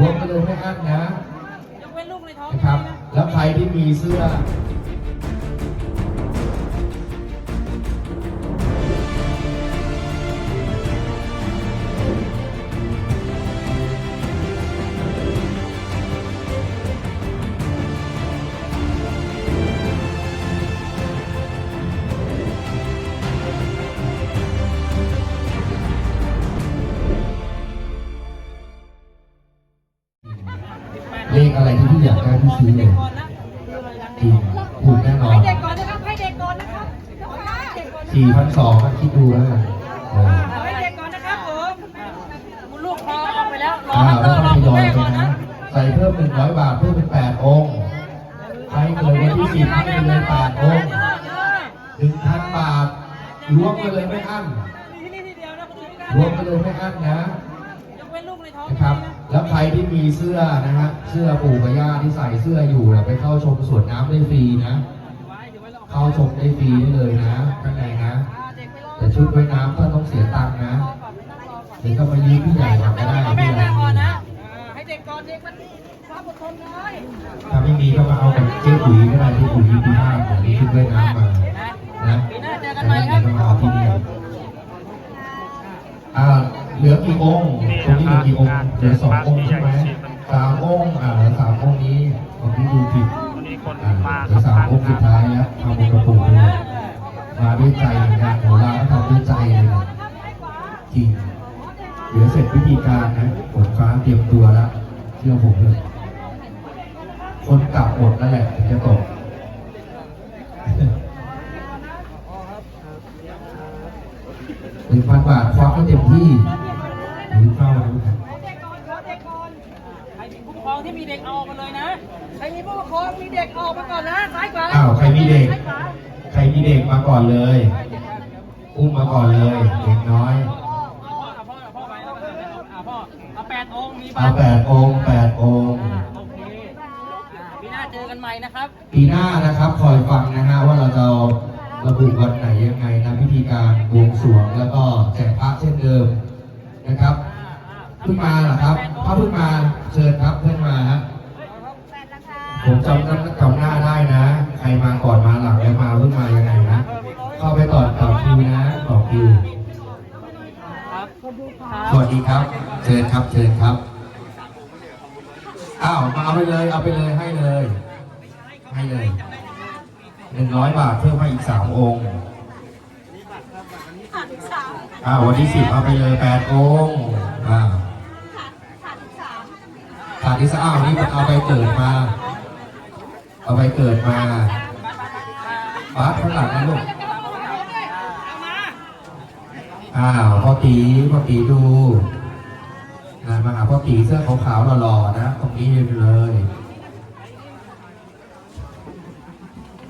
รวมไปเลยไม่อั้นนะยกเว้นลูกในท้องนะครับ แล้วใครที่มีเสื้อ สี่พันสองคิดดูแล้วกันเออให้เด็กก่อนนะครับผมมุลูกคอออกไปแล้วรออ่าฮันเตแล้อวร์รก็อทคุณยอยแม่ไปก่อนนะนะ ใส่เพิ่มหนึ่งร้อยบาทเพิ่มเป็นแปดองค์ใครเกิดวันที่สิบให้ไปเลยแปดองค์หนึ่งพันบาทรวมไปเลยไม่อั้นที่นี่ทีเดียวนะคุณไม่ได้รวมไปเลยไม่อั้นนะยกเว้นลูกในท้องนะครับ แล้วใครที่มีเสื้อนะฮะเสื้อปู่กับย่าที่ใส่เสื้ออยู่น่ะไปเข้าชมสวนน้ำได้ฟรีนะไว้เดี๋ยวไว้รอเข้าชมได้ฟรีได้เลยนะข้างใน แต่ชุดว่ายน้ำก็ต้องเสียตังค์นะรอก่อนไม่ต้องรอก่อนหรือก็มายืมพี่ใหญ่ก่อนก็ได้เอาแม่พี่ใหญ่แม่ก่อนนะอ่าให้เด็กก่อนเด็กมันความอดทนน้อยถ้าไม่มีก็มาเอากับเจ๊ปุ๋ยก็ได้เจ๊ปุ๋ยมีปีห้าของนี้ชุดว่ายน้ำมานะปีหน้าเจอกันใหม่ครับก็มาเอาที่นี่อ่าเหลือกี่องค์ตรงนี้เหลือกี่องค์เหลือสององค์ใช่ไหมสามองค์อ่าเหลือสามองค์นี้ผมที่ดูผิดวันนี้คนอ่ามาเหลือสามองค์สุดท้ายแล้วทำบุญกระปุกเลย มาด้วยใจเหมือนกันโหราก็ทำด้วยใจเลยนะจริงเดี๋ยวเสร็จพิธีการนะฝนฟ้าเตรียมตัวแล้วเชื่อผมเลยคนกลับหมดแล้วแหละถึงจะตกหนึ่งพันบาทควักให้เต็มที่หรือเข้าดูนะขอเด็กก่อนขอเด็กก่ใครมีผู้ปกครองที่มีเด็กออกมาเลยนะ ใครมีผู้ปกครองมีเด็กออกมาก่อนนะ ซ้ายขวาอ้าวใครมีเด็ก ใครมีเด็กมาก่อนเลยอุ้มมาก่อนเลยเด็กน้อยพ่อเอาพ่อเอาพ่อไปเอาเอาพ่อเอาแปดองค์มีเอาแปดองค์แปดองค์อ่าโอเคอ่าปีหน้าเจอกันใหม่นะครับ ปีหน้านะครับคอยฟังนะฮะว่าเราจะระบุวันไหนยังไงนะพิธีการบวงสรวงแล้วก็แจกพระเช่นเดิมนะครับเพิ่งมาเหรอครับถ้าเพิ่งมาเชิญครับเพิ่งมาฮะ ผมจำจำหน้าได้นะ ใครมาก่อนมาหลังแล้วมาเพิ่งมายังไงนะ เข้าไปต่อต่อคิวนะต่อคิวครับสวัสดีครับ เชิญครับ เชิญครับ อ้าว มาเอาไปเลย เอาไปเลยให้เลย ให้เลยหนึ่งร้อยบาทเพิ่มให้อีกสามองค์อ้าววันที่สิบเอาไปเลยแปดองค์อ้าวขาดที่สามอ้าวนี่มันเอาไปเกิดมา เอาไปเกิดมาบาสข้างหลังนะลูกอ้าวพ่อตีพ่อตีดูนะมาหาพ่อตีเสื้อขาวๆหล่อๆนะ ตรงนี้เลย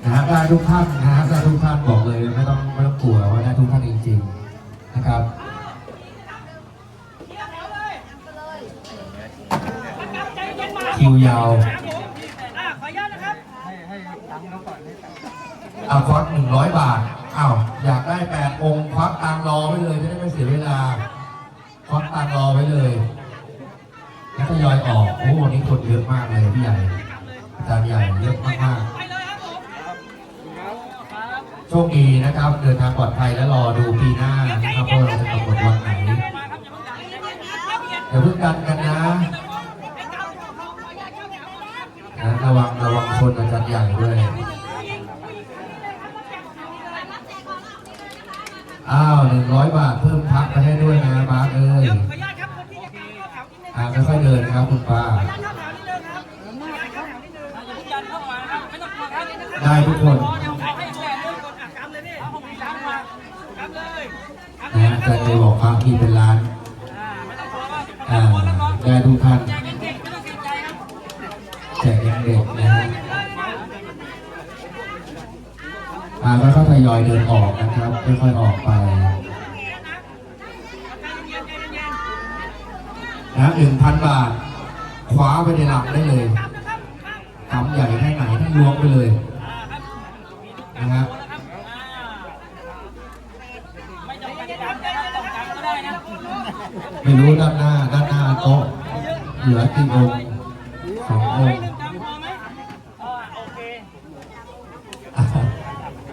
นะฮะได้ทุกท่านนะฮะได้ทุกท่านบอกเลยไม่ต้องไม่ต้องกลัวว่าได้ทุกท่านจริงๆนะครับคิวยาว อ่าขออนุญาตนะครับ เอาควักหนึ่งร้อยบาทอ้าวอยากได้แปดองค์ควักตังค์รอไว้เลยจะได้ไม่เสียเวลาควักตังค์รอไว้เลยแล้วทยอยออกโอ้โหวันนี้คนเยอะ มากเลยพี่ใหญ่อาจารย์ใหญ่เยอะมากะกำเลยนี่เอาของพี่ช้างมากำเลยนะฮะอาจารย์เลยบอกพระที่เป็นร้านอ่าไม่ต้องกล้ทุกท่านแจกเงเด็กนะฮะอ่าแล้วก็ทยอยเดินออกนะครับค่อยๆออกไปนะหนึ่งพันบาท คว้าไปในหลังได้เลยทำใหญ่แค่ไหนทั้งล้วงไปเลยนะฮะ ไม่ต้องการจำนะครับต้องจำก็ได้นะ ไม่รู้ด้านหน้า ด้านหน้าโต๊ะ เหลือกี่องค์สององค์หนึ่งกำพรมั้ยโอเค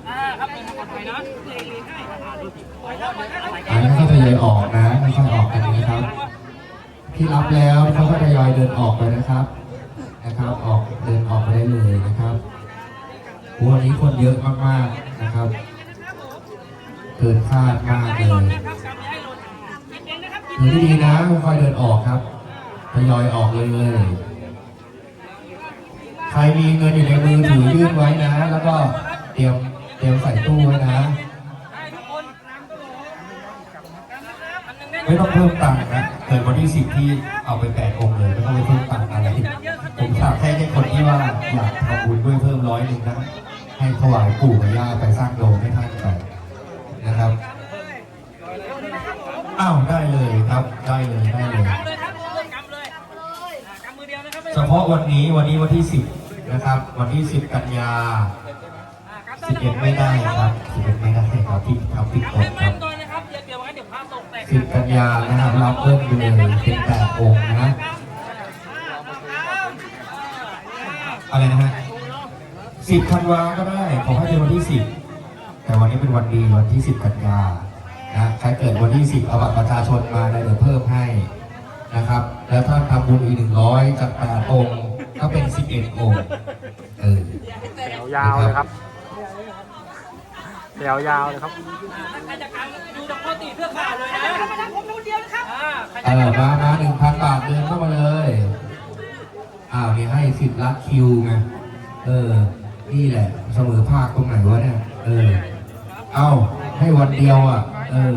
อ่านนเลนให้ปล่อยแล้วปล่อยอยอันก็ทยอยออกนะไม่ค่อยออกกันนะครับ ที่รับแล้วเขาก็ทยอยเดินออกไปนะครับ นะครับ ออกเดินออกไปได้เลยนะครับวันนี้คนเยอะมากๆนะครับเกินคาดมากเลยนะครับกำให้หล่นกินเองนะครับกินถือดีนะค่อยเดินออกครับ ยอยออกเลย ใครมีเงินอยู่ในมือถือยื่นไว้นะ แล้วก็เตรียมเตรียมใส่ตู้ไว้นะได้ทุกคนน้ำก็โหลอันหนึ่งไม่ต้องเพิ่มตังค์นะเกิดวันที่สิบที่เอาไปแปดองค์เลยไม่ต้องไปเพิ่มตังค์อะไรผมฝากแค่ให้คนที่ว่าอยากทำบุญด้วยเพิ่มร้อยหนึ่งนะ ให้ถวายปู่กับย่าไปสร้างโดมให้ท่านไปนะครับ อ้าวได้เลยครับได้เลยได้ พาะวันนี้วันนี้วันที่สิบนะครับ วันที่สิบกันยาสิบเอ็ดไม่ได้ครับสิบเอ็ดไม่ได้ครับพี่ทำผิดกให้ฎคมั่รันบก่อนครับสิบกันยานะครับเรับเพิ่มไปเลยเป็นแปดองค์นะอะไรนะฮะสิบธันวาก็ได้ขอให้เป็นวันที่สิบแต่วันนี้เป็นวันดีวันที่สิบกันยานะใครเกิดวันที่สิบเอาบัตรประชาชนมาได้เดี๋ยวเพิ่มให้ นะครับ แล้วถ้าทำบุญอีกหนึ่งร้อยจากแปดองค์ก็เป็นสิบเอ็ดองค์เออแถวยาวเลยครับแถวยาวเลยครับถ้าใครจะกำดูตะโกนตีเสื้อขาวเลยนะมาทางผมคนเดียวนะครับอ่าใครเอจะอมามาหนึ่งพันบาทเดินเข้ามาเลยอ้าวนี่ให้สิบลักคิวไงเออ นี่แหละ เสมอภาคตรงไหนวะเนี่ย เออ เอาให้วันเดียวอะ เออ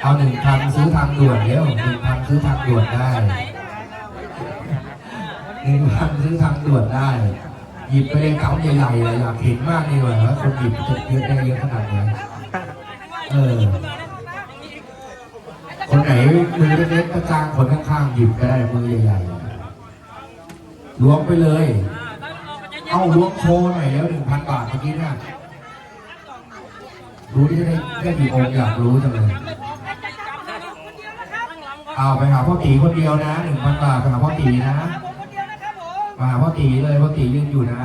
เอาหนึ่งพันซื้อทางด่วนเดี๋ยวหนึ่งพันซื้อทางด่วนได้หนึ่งพันซื้อทางด่วนได้ หยิบไปเลยกำใหญ่ๆเลยอยากเห็นมากเลยว่าคนหยิบจะเยอะได้เยอะขนาดไหนเออ คนไหนมือเล็กๆก็จ้างคนข้างๆหยิบก็ได้มือใหญ่ๆล้วงไปเลย เอาล้วงโชว์หน่อยแล้วหนึ่งพันบาทเมื่อกี้เนี่ยรู้ที่ได้ได้กี่องค์อยากรู้จังเลย เอาไปหาพ่อตีคนเดียวนะหนึ่งพันบาทไปหาพ่อตีนะมาหาพ่อตีเลยพ่อตียืนอยู่นะ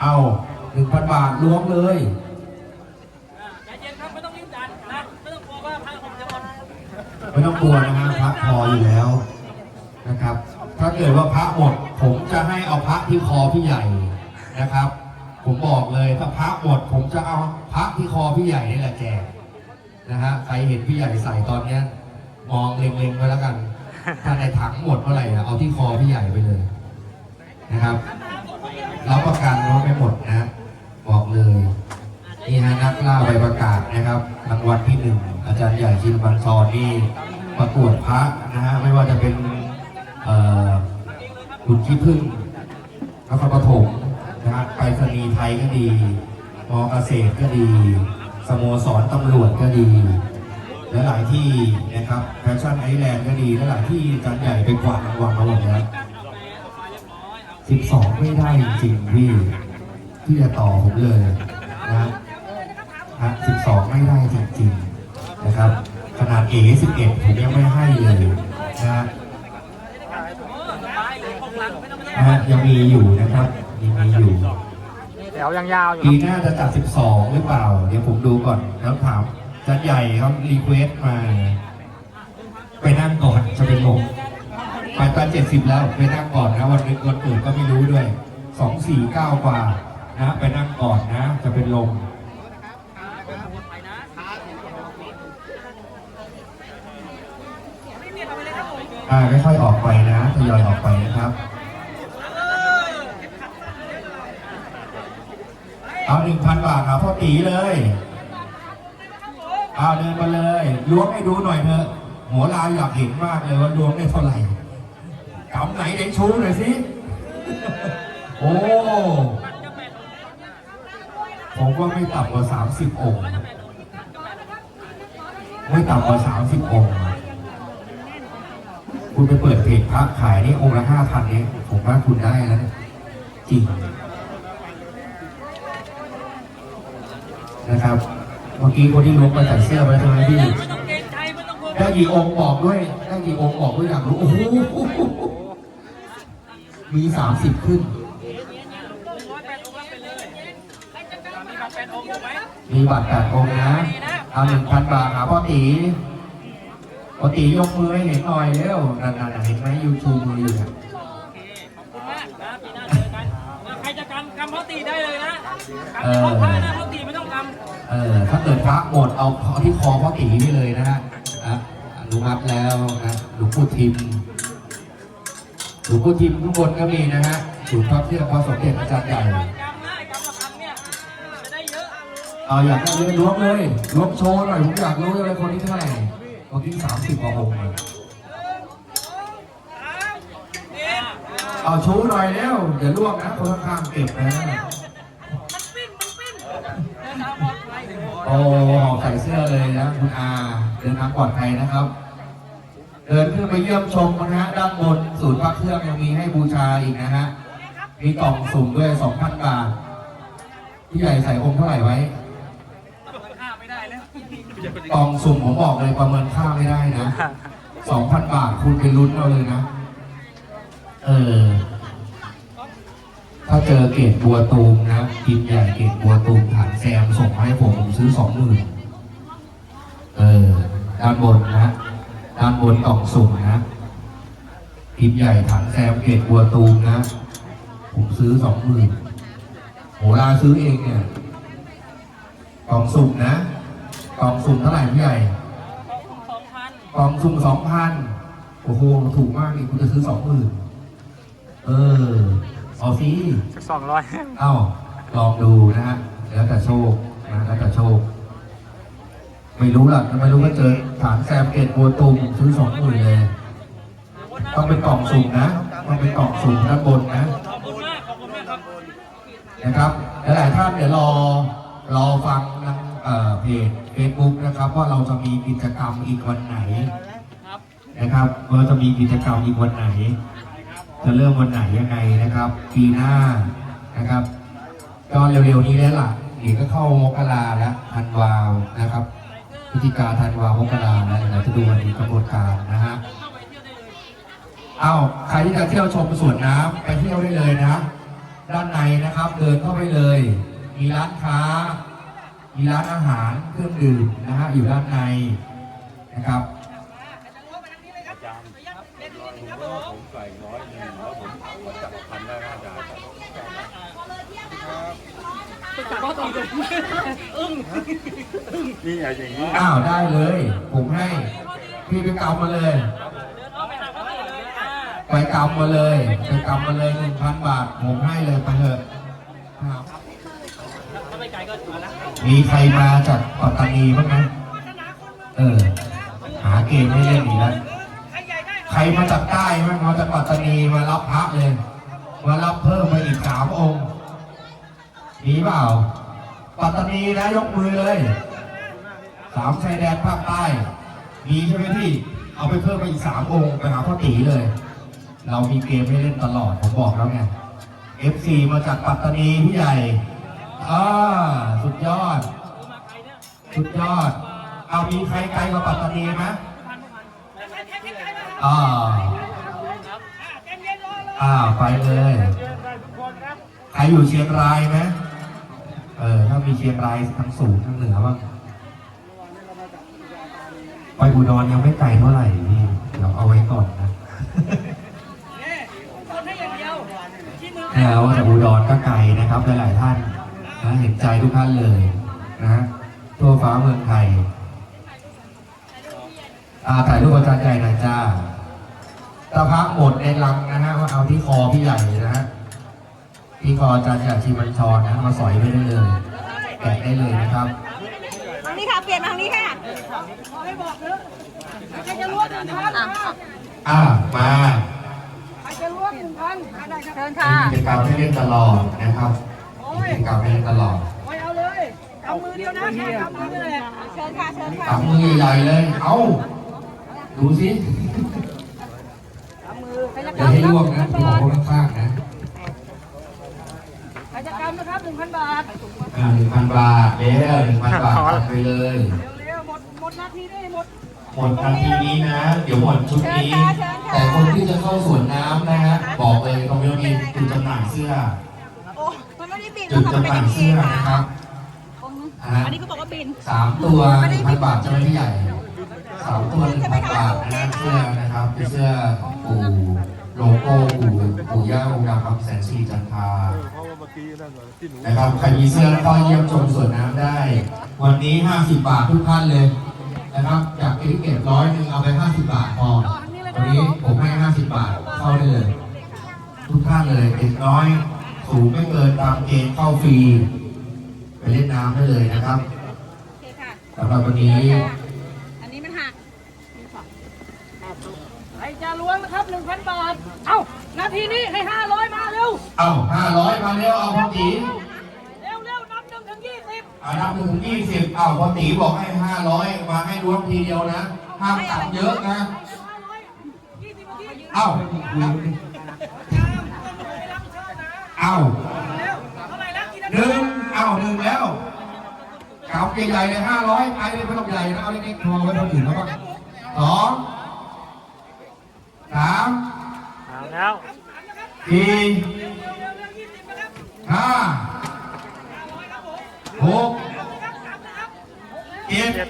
เอาหนึ่งพันบาทล้วงเลยใจเย็นครับไม่ต้องรีบดันนะไม่ต้องกลัวว่าพันผมจะหมดไม่ต้องกลัวนะฮะพระพออยู่แล้วนะครับ ถ้าเกิดว่าพระหมด ผมจะให้เอาพระที่คอพี่ใหญ่นะครับ ผมบอกเลยถ้าพระหมด ผมจะเอาพระที่คอพี่ใหญ่นี่แหละแจก นะฮะใครเห็นพี่ใหญ่ใส่ตอนเนี้ยมองเล็งๆไว้แล้วกัน ถ้าในถังหมดเมื่อไหร่ะเอาที่คอพี่ใหญ่ไปเลยนะครับรับประกันว่าไม่หมดนะ บอกเลยนี่ฮะนักล่าใบประกาศนะครับรางวัลที่หนึ่งอาจารย์ใหญ่ชินบันซอนนี่ประกวดพระนะฮะไม่ว่าจะเป็นเอ่อคุณขี้พึ่งนครปฐมนะฮะไปรษณีย์ไทยก็ดีมอเกษตรก็ดี สโมสรตำรวจก็ดี และหลายที่นะครับแฟชั่นไอแลนด์ก็ดีและหลายที่อารใหญ่ไปกวารางวัลมาหมดแล้ว12 ไม่ได้จริงๆพี่ที่จะต่อผมเลยนะฮะ12 ไม่ได้จริงๆนะครับ ขนาด A 11ผมยังไม่ให้เลยนะฮะยังมีอยู่นะครับยังมีอยู่ แถวยังยาวอยู่คปีรับหน้าจะจัด 12 หรือเปล่า เดี๋ยวผมดูก่อนแล้วถามจัดใหญ่เขารีเควสมา ไปนั่งก่อนจะเป็นลมไปตอน70 แล้วไปนั่งก่อนนะ วันนึงวันอื่นก็ไม่รู้ด้วย 2 4 9 กว่านะไปนั่งก่อนนะ จะเป็นลมอ่าค่อยๆออกไปนะทยอยออกไปนะครับ เอาหนึ่งพันบาทหาพ่อตีเลย เอาเดินมาเลยล้วงให้ดูหน่อยเถอะหัวลายอยากเห็นมากเลยว่าล้วงได้เท่าไหร่กำไหนไหนชูหน่อยสิ โอ้ผมว่าไม่ต่ำกว่าสามสิบองค์ไม่ต่ำกว่าสามสิบองค์คุณไปเปิดเพจพระขายนี่องค์ละห้าพันเองผมว่าคุณได้แล้วจริง นะครับเมื่อกี้คนที่ลงมาใส่เสื้อมาใช่ไมพี่ได้กี่องค์บอกด้วยได้กี่องค์บอกด้วยอยากรู้โอ้โหมีสามสิบขึ้นมีบัตรแปดองค์ไหมมีบัตรแปดองค์นะเอาหนึ่งพันบาทหาพ่อตีพ่อตียกมือให้เห็นหน่อยเร็วนั่นๆเห็นไหมยูทูบมืออยู่ กำกำพ่อตีได้เลยนะกำเฉพาะผ้านะพ่อตีไม่ต้องกำเออถ้าเกิดพระหมดเอาเอาที่คอพ่อตีนี่เลยนะฮะนะอนุมัติแล้วนะหลวงปู่ทิมหลวงปู่ทิมข้างบนก็มีนะฮะศูนย์พระเครื่องพระสมเด็จอาจารย์ใหญ่กำนะไอ้กำละคำเนี่ยจะได้เยอะเอาอยากจะเรียนล้วงเลยล้วงโชว์หน่อยผมอยากรู้เลยคนนี้เท่าไหร่คนที่สามสิบกว่าองค์เลย เอ๊ะ เอาชว์หน่อยแล้วอย่าล่วงนะคนข้างๆเก็บนะมันปิ้นมันปิ้นเดินทางปลอดภัยโอ้หอใส่เสื้อเลยนะคุณอาเดินทางปลอดภัยนะครับ เดินขึ้นไปเยี่ยมชมนะฮะด้านบนศูนย์พักเครื่องยังมีให้บูชาอีกนะฮะมีกล่องสุ่มด้วย2,000บาทพี่ใหญ่ใส่องค์เท่าไหร่ไว้ห้าไม่ได้แล้วกล่องสุ่มผมบอกเลยประเมินค่าไม่ได้นะสองพันบาทคุณไปลุ้นเอาเลยนะ เออ ถ้าเจอเกตบัวตูมนะกินใหญ่เกตบัวตูมฐานแซมส่งมาให้ผมผมซื้อสองหมื่นเออ ด้านบนนะด้านบนกล่องสุ่มนะกินใหญ่ฐานแซมเกตบัวตูมนะ ผมซื้อสองหมื่นโหราซื้อเองเนี่ยกล่องสุ่มนะกล่องสุ่มเท่าไหร่พี่ใหญ่สองพันกล่องสุ่มสองพันโอ้โห ถูกมากนี่คุณจะซื้อสองหมื่น เออเอาสิสักสองร้อยเอ้าลองดูนะฮะแล้วแต่โชคนะแล้วแต่โชค ไม่รู้หรอกไม่รู้ว่าเจอฐานแซมเกตบัวตูมซื้อสองหมื่นเลย ต้องเป็นกล่องสุ่มนะต้องเป็นกล่องสุ่มด้านบนนะขอบคุณมากขอบคุณมากครับนะครับหลายๆท่านเดี๋ยวรอรอฟังทางเอ่อเพจ Facebook นะครับว่าเราจะมีกิจกรรมอีกวันไหนครับนะครับว่าจะมีกิจกรรมอีกวันไหน จะเริ่มวันไหนยังไงนะครับ ปีหน้านะครับก็เร็วๆนี้แล้วล่ะเดี๋ยวก็เข้ามกราแล้วธันวานะครับพฤศจิกาธันวามกราแล้วเดี๋ยวจะดูวันนี้กำหนการนะฮะเข้าวได้เลยเอ้าใครที่จะเที่ยวชมสวนน้ำไปเที่ยวได้เลยนะ ด้านในนะครับ เดินเข้าไปเลย มีร้านค้า มีร้านอาหารเครื่องดื่มนะฮะอยู่ด้านในนะครับ ผมใส่ร้อยหนึ่งแล้วผมขอจับพันได้น่าจะ เฉพาะตีเลยอึ้ง นี่ไงอย่างนี้อ้าวได้เลย ผมให้ พี่ไปกำมาเลยเดินเข้าไปเลยอ่าไปกำมาเลย ไปกำมาเลยหนึ่งพันบาท ผมให้เลยไปเถอะครับถ้าไม่ไกลก็มาละมีใครมาจากปัตตานีบ้างไหมเออ หาเกมไม่เล่นอีกแล้วใครมาจากใต้ไหมมาจากปัตตานีมารับพระเลย มารับเพิ่มมาอีกสามองค์ มีเปล่า ปัตตานีนะยกมือเลยสามชายแดนภาคใต้มีใช่ไหมพี่ เอาไปเพิ่มมาอีกสามองค์ไปหาพ่อตีเลย เรามีเกมให้เล่นตลอด ผมบอกแล้วไง FC มาจากปัตตานีพี่ใหญ่อ่าสุดยอด สุดยอด เอามีใครไกลกว่าปัตตานีไหมอ่าอ่าไปเลย ใครอยู่เชียงรายไหม เออถ้ามีเชียงรายทั้งสูงทั้งเหนือบ้างไปอุดรยังไม่ไกลเท่าไหร่พี่เดี๋ยวเอาไว้ก่อนนะคนให้อย่างเดียวที่มือแล้วแต่อุดรก็ไกลนะครับหลายๆท่านนะเห็นใจทุกท่านเลยนะทั่วฟ้าเมืองไทยอาถ่ายรูปอาจารย์ใหญ่หน่อยจ้าตะพักหมดในลังนะฮะว่าเอาที่คอพี่ใหญ่นะฮะ ที่คออาจารย์ใหญ่ชีมันชรนะมาสอยไว้ได้เลยแกะได้เลยนะครับทางนี้ค่ะเปลี่ยนมาทางนี้ค่ะใครจะลวกหนึ่งพันอะอ่ามาใครจะลวกหนึ่งพันได้ครับเชิญมีค่ะกิจกรรมให้เล่นตลอดนะครับมีกิจกรรมให้เล่นตลอดไว้เอาเลยกำมือเดียวนะแค่กำมือนี่แหละเชิญค่ะเชิญค่ะกำมือใหญ่ๆเลยเอาดูสิกำมือใครจะอย่าให้กำล่วงครันะบที่บอกคนข้างๆนะ ใครจะกำนะครับ หนึ่งพันบาท อ่าหนึ่งพันบาทแล้วหนึ่งพันบาทตัดไปเลย เร็วๆหมดหมดนาทีได้หมด หมดนาทีนี้นะ เดี๋ยวหมดชุดนี้เชิญค่ะเชิญค่ะแต่คนที่จะเข้าสวนน้ำนะฮะบอกเลยตรงนี้มีจุดจำหน่ายเสื้อ โอ้มันไม่ได้บินจุดจำหน่ายเสื้อนะครับอันนี้ก็บอกว่าบินสามตัวหนึ่งพันบาทใช่ไหมพี่ใหญ่สามตัวหนึ่งพันบาทนะฮะเสื้อนะครับเป็นเสื้อของปู่ โลโก้ปู่ปู่ย่าองค์ดำคำแสนสีจันทานะครับใครมีเสื้อก็เยี่ยมชมสวนน้ำได้ วันนี้ 50 บาททุกท่านเลยนะครับจากเอทิเกตร้อยหนึ่งเอาไป 50 บาทพอวันนี้ผมให้ 50 บาทเข้าได้เลย ทุกท่านเลยเด็กน้อยสูงไม่เกินตามเกณฑ์เข้าฟรีไปเล่นน้ำได้เลยนะครับสำหรับวันนี้ บหนึ่งพันบาท เอ้า นาทีนี้ให้ห้าร้อยมาเร็ว เอา500มาเร็วเอาพอตีเร็วเร็วนับหนึ่งถึงยี่สิบเอานับหนึ่งถึงยี่สิบเอาพอตีบอกให้500มาให้รวมทีเดียวนะห้ามตัดเยอะนะ ห้าร้อยยี่สิบนาทีเอ้าเอ้าเร็วเท่าไหร่แล้วกี่นาหทีนึ่งเอ้าหนึ่งแล้วกลับใหญ่ๆเลยห้าร้อยไปเลยไม่ต้องใหญ่นะเอาเล็กๆพอไว้คนอื่นแล้วก็สอง สามเอาแล้วสี่ห้าหกเจ็ดเจ็ด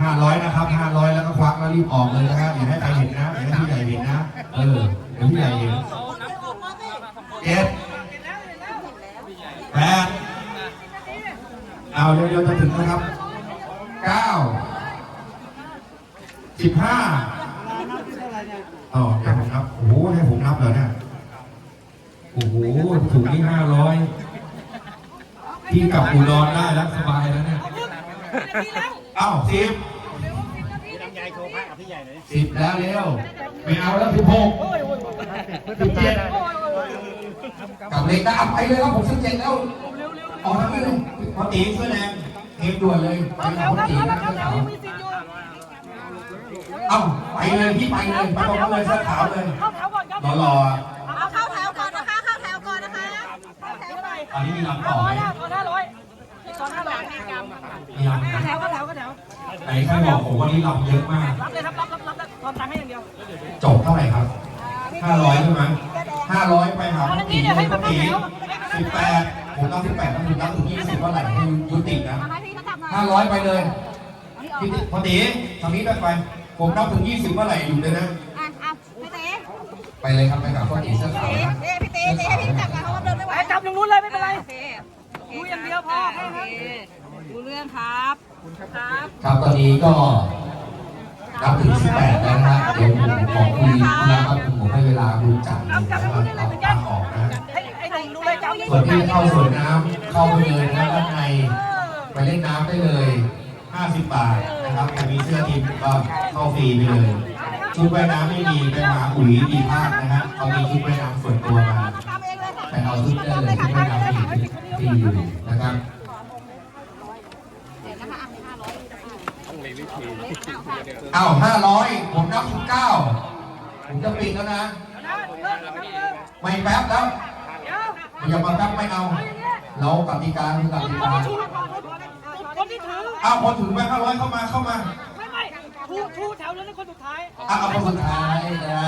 ห้าร้อยนะครับห้าร้อยแล้วก็ควักแล้วรีบออกเลยนะครับอย่าให้ใครเห็นนะอย่าให้ผู้ใหญ่เห็นนะเออเดี๋ยวผู้ใหญ่เห็นเจ็ดแปดเอาเร็วๆจะถึงนะครับเก้าสิบห้า อ๋อเดี๋ยวผมนับโอ้โหให้ผมนับเหรอเนี่ยโอ้โหถุงนี้ห้าร้อยพี่กลับอุดรได้แล้วสบายแล้วเนี่ยนาทีแล้วเอ้าสิบสิบแล้วเร็วไม่เอาแล้วสิบหกสิบเจ็ดกลับเลยนะเอาไปเลยครับผมสิบเจ็ดแล้วออกทางนี้เลยพอตีเสื้อแดงเทปด่วนเลยไปเข้าแถกับวพอครับตีเข้านะแถเเอ้าไปเลยพี่ไปเลยไปตรงนั้นเลยเสื้อขาวเลยเข้าแถวก่อนครับรอรอเอาเข้าแถวก่อนนะคะเข้าแถวก่อนนะคะเข้าแถวหน่อยอันนี้มีลำต่ห้าอร้ไหอมยนะก่อนห้าร้อยก่อนห้าร้อยมีลำเข้าแถวเข้าแถวเข้าแถวไหนใครบอกผมว่านี่ลำเยอะมากรับเลยครับรับรับรับตอนตังค์ให้อย่างเดียวจบเท่าไหร่ครับห้าร้อยใช่ไหมห้าร้อยไปหาพอตีเลยพอตีสิบแปดผมต้องสิบแปดต้องถึงต้องถึงยี่สิบเท่าไหร่ให้ยุตินะมาให้พี่เขาจับหน่อยห้าร้อยไปเลยพี่พอตีทางนี้ไปไป ผมนับถึงยี่สิบเมื่อไหร่อยู่เลยนะ อะอะพี่เต้ไปเลยครับไปกับพอตีเสื้อขาวเต้นะเต้พี่เต้เต้ให้พี่จับหน่อยเพราะว่าเดินไม่ไหวไปจับตรงนู้นเลยไม่เป็นไร โอเคดูอย่างเดียวพอโอเคดูเรื่องครับครับครับตอนนี้ก็นับถึงสิบแปดแล้วนะฮะเดี๋ยวผมขอคุยนะครับผมให้เวลาดูจัดแล้วก็เอาตังค์ออกนะไอ้ไอ้หนุ่มดูเลยจับส่วนที่เข้าสวนน้ำเข้าไปเลยนะด้านในไปเล่นน้ำได้เลย 50 บาทนะครับใครมีเสื้อทีมก็เข้าฟรีไปเลยชุดว่ายน้ำไม่มีไปหาอุ๋ยดีภาคนะฮะเขามีชุดว่ายน้ำส่วนตัวมาทำเองเลยค่ะไปเอาชุดได้เลยชุดว่ายน้ำฟรีฟรีอยู่นะครับเอ้าห้าร้อยผมนับสิบเก้าผมจะปิดแล้วนะ ไม่แป๊บแล้วอย่ามาแป๊บไม่เอา เรากติกาคือกติกา คนที่ถืออ้าวพอถึงแบงค์ห้าร้อยเข้ามาเข้ามาไม่ไม่ทูทูแถวนั้นคนสุดท้ายอ้าวเอาคนสุดท้ายนะ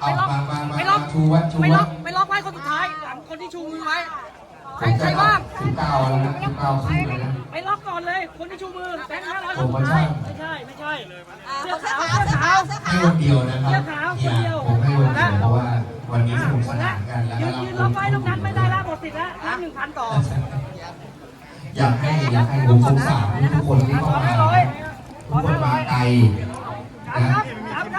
เอามามามาไม่ล็อกชูวัดชูไม่ล็วัอดกไม่ล็อกไว้คนสุดท้ายหลังคนที่ชูมือไว้ใครผมใครจะบ้างสิบเก้าแล้วนะสิบเก้าขึ้นเลยนะ ไม่ล็อกก่อนเลย คนที่ชูมือแบงค์ห้าร้อยคโปรนโมสุดชั่ท้ายนไม่ใช่ไม่ใช่อ่าเสื้อเสื้อขาวขาวเสื้เสื้ออขาขาววเสื้อให้ขาวคนเดียวนะครับเสื้อขาวอย่าคนเดียวผมให้คนเดียวเพราะว่าวันนี้สนุกสนานกันแล้วยืก็นเรายืนล็อกไว้ลูกนั้นไม่ได้ละหมดสิทธิ์ละนับหนึ่งพันต่อ อยากให้อยากให้ผมสงสารทุกคนที่เข้ามาทุกคนมาไกลนะ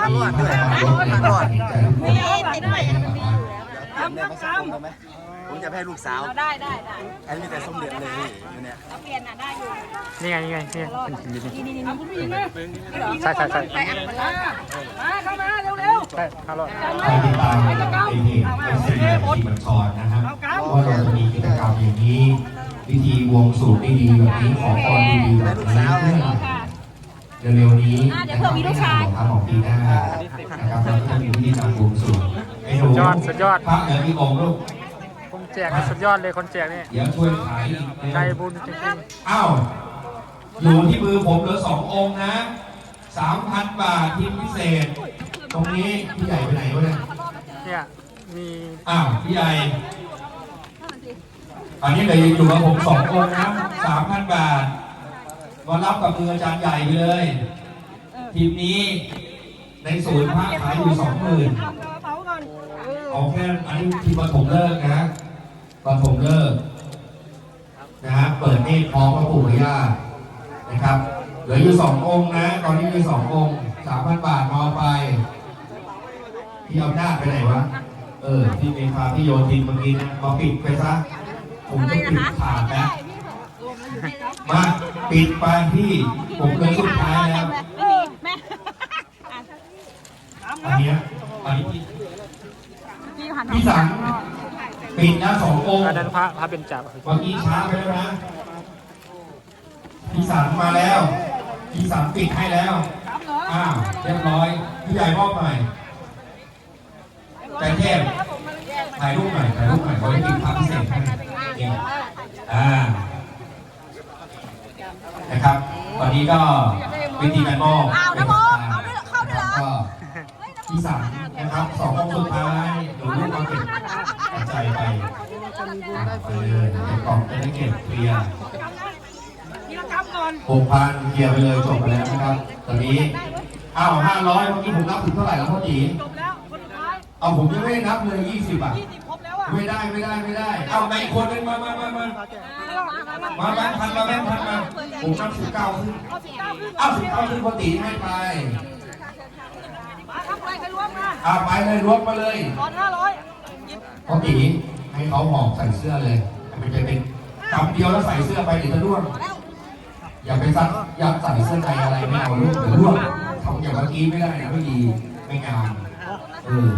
มีพลังงานรถในการเห็นใจทุกคนนี่ติดใหม่มันมีอยู่แล้วกำกำกำผมจะให้ลูกสาวเราได้ได้ได้อันนี้แต่ส้มเด็ดเลยนี่อยู่เนี่ยเราเปลี่ยนน่ะได้อยู่ นี่ไงนี่ไงนี่ไงเป็นสีนี่นี่นี่นี่ทำคุณผู้หญิงไหมใช่ใช่ใช่ไปอะมันมาละมาเข้ามาเร็วใช่ห้าร้อยๆใครติดตามในเพจเอฟซีทีมันชอนนะครับว่าเราจะมีกิจกรรมอย่างนี้ พิธีบวงสรวงดีๆแบบนี้ขอพรดีๆแบบนี้เพื่อเร็วๆนี้นะครับของปีหน้านะครับเราก็จะมีพิธีการบวงสรวงไอ้หนูพระเดี๋ยวมีองค์ลูกคนแจกนี่สุดยอดเลยคนแจกนี่เดี๋ยวช่วยขายอีกใจบุญจริงอ้าวอยู่ที่มือผมเหลือสององค์นะสามพันบาททีมพิเศษ ตรงนี้พี่ใหญ่ไปไหนวะเนี่ยเนี่ยมีอ้าวพี่ใหญ่ อันนี้เลยอยู่กับผมสองคนนะสามพันบาทมารับกับมืออาจารย์ใหญ่ไปเลยทีมนี้ในศูนย์พระขายอยู่สองหมื่นเอาแค่อันนี้ทีมปฐมเลิกนะปฐมเลิกนะฮะเปิดเนตพร้อมพระปู่ย่านะครับเหลืออยู่สององค์นะ ตอนนี้มีสององค์สามพันบาทมาเอไปพี่เอาหน้าไปไหนวะ เออ พี่เมพาพี่โยทินเมื่อกี้นะมาปิดไปซะ ผมจะปิดขาดนะมาปิดไปพี่ผมเหลยสุดท้ายแล้วไม่มีแม่อันเนี้ยอันนี้พี่พี่หันพี่สังปิดนะสององค์อันนั้นพระพระเป็นจ่าเมื่อกี้ช้าไปแล้วนะพี่สังมาแล้วพี่สังปิดให้แล้วอ้าวเรียบร้อยพี่ใหญ่มอบใหม่ใจเทพถ่ายรูปหน่อยถ่ายรูปหน่อยเขาได้กินภาพพิเศษให้ นี่อ่านะครับวันนี้ก็วิธีการมอบอ้าวนะโมเอาด้วยเข้าด้วยเหรอก็ที่สามนะครับสององค์สุดท้ายหนูลูกมาเก็บกระจายไปเออเก็บกล่องจะได้เก็บเคลียร์ทีละกรรมก่อนหกพันเคลียร์ไปเลยจบไปแล้วนะครับ ตอนนี้อ้าวห้าร้อยเมื่อกี้ผมนับถึงเท่าไหร่แล้วพ่อจีจบแล้วคนสุดท้ายเอาผมยังไม่ได้นับเลยยี่สิบอะ ยี่สิบครบแล้วอะไม่ได้ไม่ได้ไม่ได้ เอาไปอีกคนนึงมามามามามาแบงค์พันมาแบงค์พันมาผมนับสิบเก้าขึ้นเอาสิบเก้าขึ้นเอาสิบเก้าขึ้นพ่อตีให้ไปมาทำอะไรใครล้วงมาเอาไปเลยรวมมาเลยตอนห้าร้อยยิบปกติให้เขาหอบใส่เสื้อเลย มันจะเป็นกำเดียวแล้วใส่เสื้อไปเดี๋ยวจะร่วงอย่าไปซักอย่าใส่เสื้อในอะไรไม่เอาร่วงเดี๋ยวร่วงทำอย่างเมื่อกี้ไม่ได้นะไม่ดีไม่งามเออ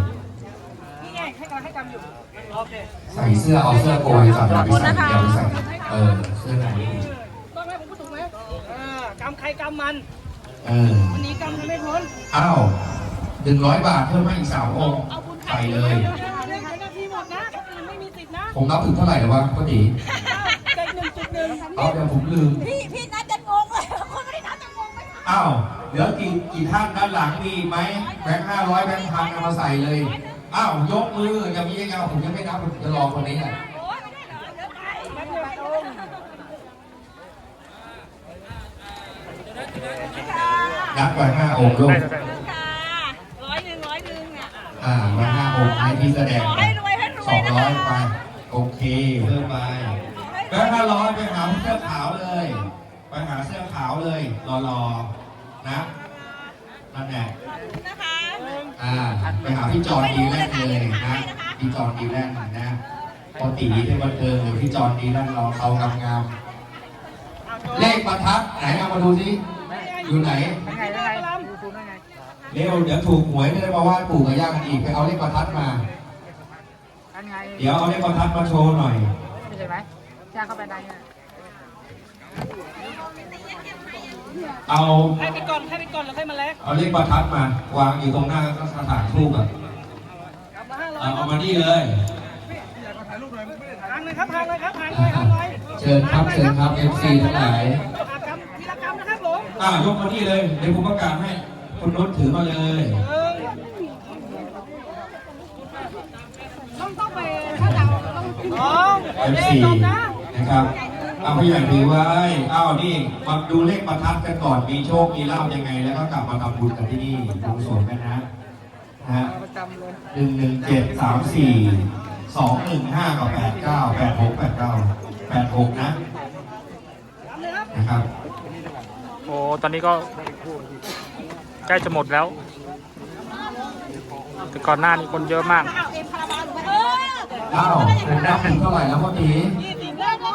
ใส่เสื้อเอาเสื้อโกยจับอย่าไปใส่อย่าไปใส่เออเสื้อในไม่ดีต้องให้ผมพูดถูกไหมเออกำใครกำมันเออวันนี้กำกันไม่พ้นอ้าวหนึ่งร้อยบาทเพิ่มมาอีกสามองค์ใส่เลยเดี๋ยวเดี๋ยวเดี๋ยวนาทีหมดนะคนอื่นไม่มีสิทธิ์นะผมนับถึงเท่าไหร่แล้ววะปกติเด็กหนึ่งจุดหนึ่งเอาเดี๋ยวผมลืม พี่พี่นัดจะงงเลยคนไม่ได้นัดจะงงไหมคะอ้าวเหลือกี่กี่ท่านด้านหลังมีไหมแบงค์ห้าร้อยแบงค์พันเอามาใส่เลย อ้าวยกมืออย่างนี้ยังผมยังไม่นับผมจะรอคนนี้อะโอ้ยรับไปห้าองค์ลูกได้ได้ได้ค่ะร้อยหนึ่งร้อยหนึ่งอะอ่ามาห้าองค์ให้พี่แสดงสองร้อยไปโอเคเพิ่มไปแบงค์ห้าร้อยไปหาเสื้อขาวเลย ไปหาเสื้อขาวเลยรอๆนะนั่นแหละนะคะ อ่าไปหาพี่จอนดีแลนด์เลยนะพี่จอนดีแลนด์นะปกติที่บันเทิงหรือพี่จอนดีแลนด์รอเขางามๆเลขประทัดไหนเอามาดูสิอยู่ไหนยังไงยังไงยูทูบยังไงเร็วเดี๋ยวถูกหวยไม่ได้มาว่าปู่กับย่ากันอีกไปเอาเลขประทัดมาอันไงเดี๋ยวเอาเลขประทัดมาโชว์หน่อยไม่ใช่ไหมย่างเข้าไปได้ เนี่ยเอาให้ไปก่อนให้ไปก่อนแล้วค่อยมาแลกเอาเลขประทัดมาวางอยู่ตรงหน้าสถานทูปอะกลับมาห้าร้อยเอาเอามานี่เลยทางเลยครับทางเลยครับทางเลยทางเลยเชิญครับเชิญครับ FC ทั้งหลายอะกำทีละกำนะครับผมอ่ายกมานี่เลยเดี๋ยวผมประกาศให้คุณนุชถือมาเลย เออต้องต้องไปถ้าเราต้องสองโอเอฟเคซีจบนะ นะครับ เอาผู้ใหญ่ถือไว้อ้าวนี่มาดูเลขประทัดกันก่อน มีโชค มีลาบยังไง แล้วก็กลับมาทำบุญกันที่นี่บวงสรวงกันนะนะฮะหนึ่งหนึ่งเจ็ดสามสี่สองหนึ่งห้ากับแปดเก้าแปดหกแปดเก้าแปดหกนะ นะครับ โอ้ตอนนี้ก็ใกล้จะหมดแล้ว แต่ก่อนหน้านี้คนเยอะมาก เอาเอ็มคาราบาวเอออ้าวผมนับถึงเท่าไหร่แล้วพ่อตี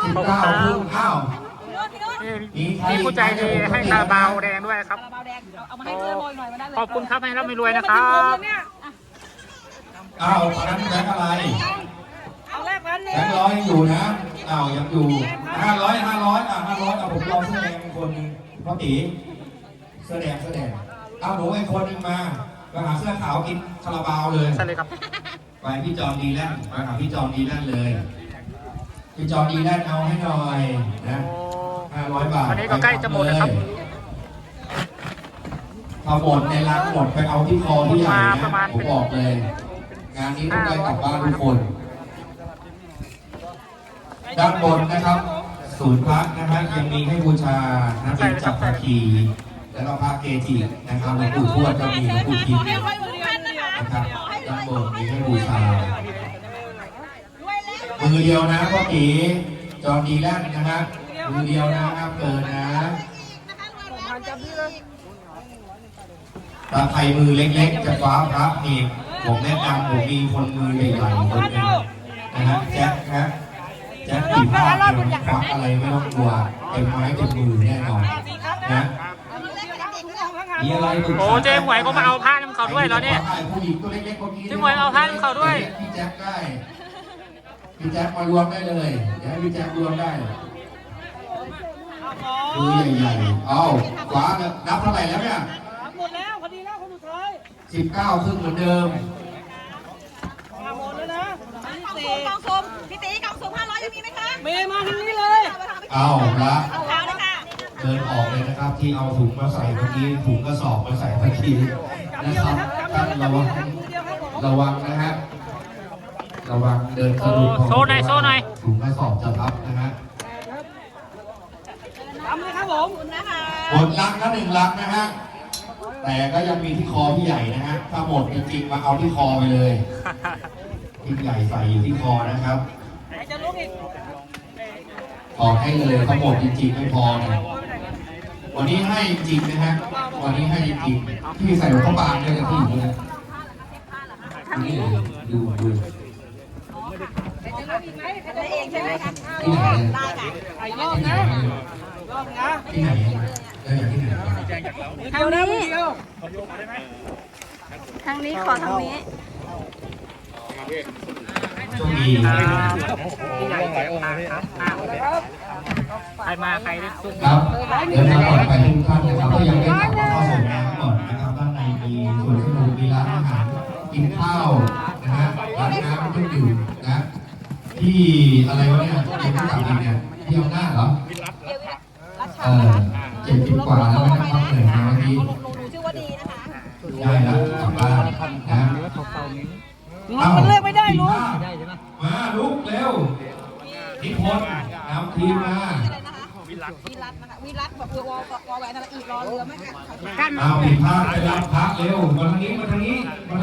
ยี่สิบแรกสิบเก้าครึ่งอ้าวพี่โน้ตพี่โน้ตนี่มีผู้ใจดีให้คาราบาวแดงด้วยครับ คาราบาวแดงเอาเอามาให้เพื่อนโรยหน่อยมาได้เลยขอบคุณครับให้ร่ำให้รวยนะครับเนี่ยอ้าวอันนั้นแบงค์อะไรเอาแรกพันหแบนึ่งงค์ร้อยยังอยู่นะอ้าวยังอยู่ห้าร้อยห้าร้อยอะห้าร้อยอะผมรอเสื้อแดงอีกคนนึงพ่อตีเสื้อแดงเสื้อแดงเอาหนูอีกคนนึงมาไปหาเสื้อขาวกินคาราบาวเลยใช่เลยครับไปพี่จอนดีแลนด์ไปหาพี่จอนดีแลนด์เลย พี่จอนดีแลนด์เอาให้หน่อยนะโอ้ห้าร้อยบาทวันนี้ก็ใกล้จะหมดแล้วครับไปพอหมดในร้านหมดไปเอาที่คอที่ใหญ่มานะประมาณผมบอกเลย งานนี้ต้องได้กลับบ้านทุกคน ด้านบนนะครับ ศูนย์พักนะครับยังมีให้บูชาน้ำเป็นจักรคีแล้วก็พระเกจินะครับหลวงปู่ทวดก็มีหลวงปู่ทิมให้รวยทุกท่านนะคะนะครับขอให้รด้าวนยบนมีให้บูชารวยแล้ว มือเดียวนะพ่อปีจอดีแลนด์นะฮะมือเดียวนะห้ามเกินนะนะคะรวยแล้วถ้าใครมือเล็กๆ จะคว้าพระนี่ผมแนะนำผมมีคนมือใหญ่ๆคนหนึงนะฮะแจ็คนะแจ็คปีพาดเนี่ยควักอะไรไม่ต้องกลัวเต็มไม้เต็มมือแน่นอนนะมีอะไรปรึกษาโอ้เจ๊หมวยก็มาเอาผ้าน้ำเขาด้วยแล้วเนี่ยผู้หญิงตัวเล็กๆเมื่อกี้เจ๊หมวยเอาผ้าน้ำเขาด้วยพี่แจ็คได้ พี่แจ็คมารวมได้เลยเดี๋ยวให้พี่แจ็ครวมได้มือใหญ่ๆเอาขวานับเท่าไหร่แล้วเนี่ยหมดแล้วพอดีแล้วคนสุดท้ายสิบเก้าครึ่งเหมือนเดิมหมดแล้วนะกองสมกองสมพี่ตีกองสมห้าร้อยยังมีไหมคะเมย์มาทางนี้เลยเอาละเอาขาวเลยค่ะเดินออกเลยนะครับที่เอาถุงมาใส่เมื่อกี้ถุงกระสอบมาใส่เมื่อกี้นะครับท่านระวังระวังนะฮะ ระวังเดินสะดุดโอ้โชว์หน่อยโชว์หน่อยถุงกระสอบจะทับนะฮะทำเลยครับผมขอบคุณนะคะหมดลังละหนึ่งลังนะฮะแต่ก็ยังมีที่คอพี่ใหญ่นะฮะถ้าหมดจริงๆมาเอาที่คอไปเลยพี่ใหญ่ใส่อยู่ที่คอนะครับจะลุกอีกออกให้เลยถ้าหมดจริงๆไม่พอนะวันนี้ให้จริงนะฮะวันนี้ให้จริงๆพี่ใส่หลวงพ่อบางด้วยนะพี่อยู่เลยนี่ดูดูได้เองใช่ไหมคะที่ไหนได้ค่ะไอ้รอบนะรอบนะที่ไหนแล้วอย่างที่ไหนเดียวนะมือทางนี้ของนี้โชคดีใครมาใครได้ซุ่มครับเดินทางปลอดภัยทุกท่านนะครับก็ยังได้กลับมาเข้าสู่น้ำก่อนนะครับด้านในมีสวนสนุกมีร้านอาหารกินข้าวนะฮะร้านน้ำเครื่องดื่มนะ ที่อะไรวะเนี่ยเป็นที่ต่างเนี่ยที่อำนาจเหรอเออเจ็ดสิบกว่าแล้วไม่ได้พักเหนื่อยมาเมื่อกี้หนูชื่อว่าดีนะคะได้แล้วกลับบ้านนะมันเลือกไม่ได้ลุงมาลุกเร็วนิพนธ์นำทีมมาอะไรนะคะวิรัตนะคะวิรัตแบบวอวอแหวนอะไรอีกรอเรือไหมคะเอาผิดพลาดไปรับพระเร็วมาทางนี้มาทางนี้มา